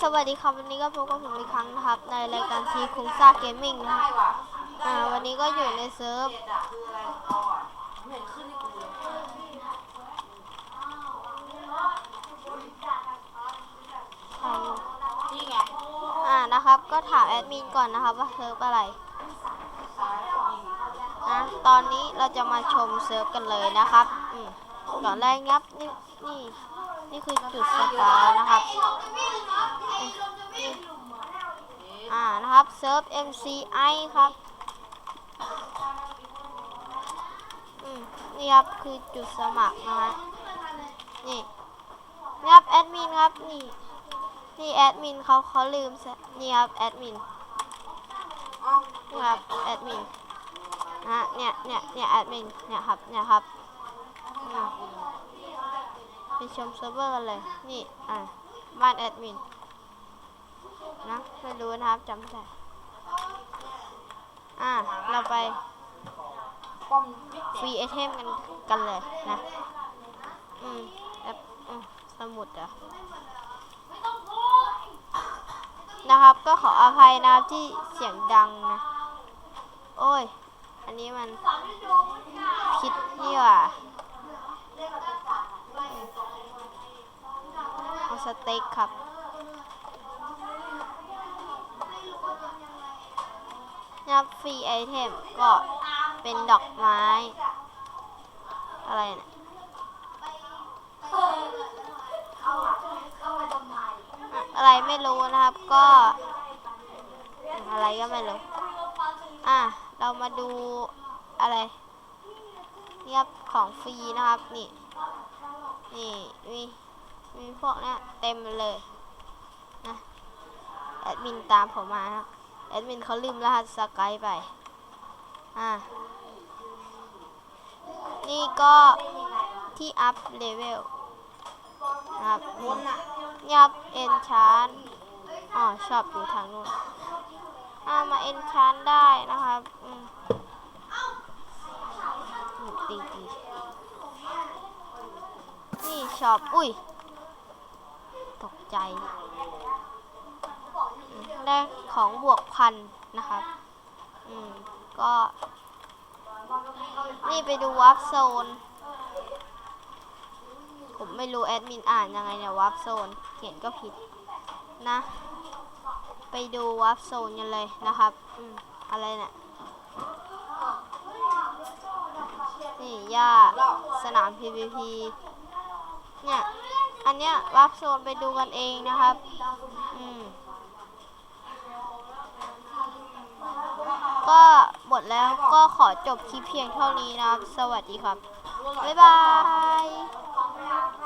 สวัสดีครับวันนี้ก็พบกับผมอีกครั้งนะครับ ในรายการทีคุงซ่าเกมมิ่งนะครับวันนี้ก็อยู่ในเซิร์ฟเจ็ดอะคืออะไรของเราอะไม่เห็นขึ้นให้กูเลยอ่านะครับ ก็ถามแอดมินก่อนนะครับว่าเซิร์ฟอะไรนะตอนนี้เราจะมาชมเซิร์ฟกันเลยนะครับก่อนแรกงับนี่นี่นี่คือจุดสตาร์นะครับ ครับเซิร์ฟ MCI ครับนี่ครับคือจุดสมัครนะฮะนี่นี่ครับแอดมินครับนี่นี่แอดมินเขาเขาลืมใส่นี่ครับแอดมินนี่ครับแอดมินนะฮะเนี่ยเนี่ยเนี่ยแอดมินเนี่ยครับเนี่ยครับไปชมเซิร์ฟเวอร์กันเลยนี่อ่าบ้านแอดมิน นะไม่รู้นะครับจำไม่ได้อ่าเราไปป้อมฟรีไอเทมกันกันเลยนะ อืมแอปอืมสมุดเหรอะนะครับก็ขออภัยนะครับที่เสียงดังนะ โอ้ย อันนี้มันคิดนี่หว่าเอาสเต็กครับ นับฟรีไอเทมก็เป็นดอกไม้ อะไรเนี่ยอะอะไรไม่รู้นะครับก็ อะไรก็ไม่รู้ อะ เรามาดูอะไรเนี่ยครับของฟรีนะครับ นี่ นี่มีมีพวกเนี้ยเต็มเลยนะแอดมินตามผมมาครับ แอดมินเขาลืมรหัสสกายไป อะ นี่ก็ที่อัพเลเวลนะครับนี่ครับเอนชานอ๋อชอบอยู่ทางนู้นอ่ามาเอนชานได้นะครับอืมตีตีนี่ชอบ อุ้ย ตกใจได้ ของบวกพันนะครับ อืม ก็ นี่ไปดูวัฟโซน ผมไม่รู้แอดมินอ่านยังไงเนี่ยวัฟโซน เขียนก็ผิดนะ ไปดูวัฟโซนกันเลยนะครับ อืม อะไรเนี่ยนี่ย่าสนาม PVP เนี่ย อันเนี้ยวัฟโซนไปดูกันเองนะครับ อืม ก็หมดแล้วก็ขอจบคลิปเพียงเท่านี้นะครับ สวัสดีครับ บ๊ายบาย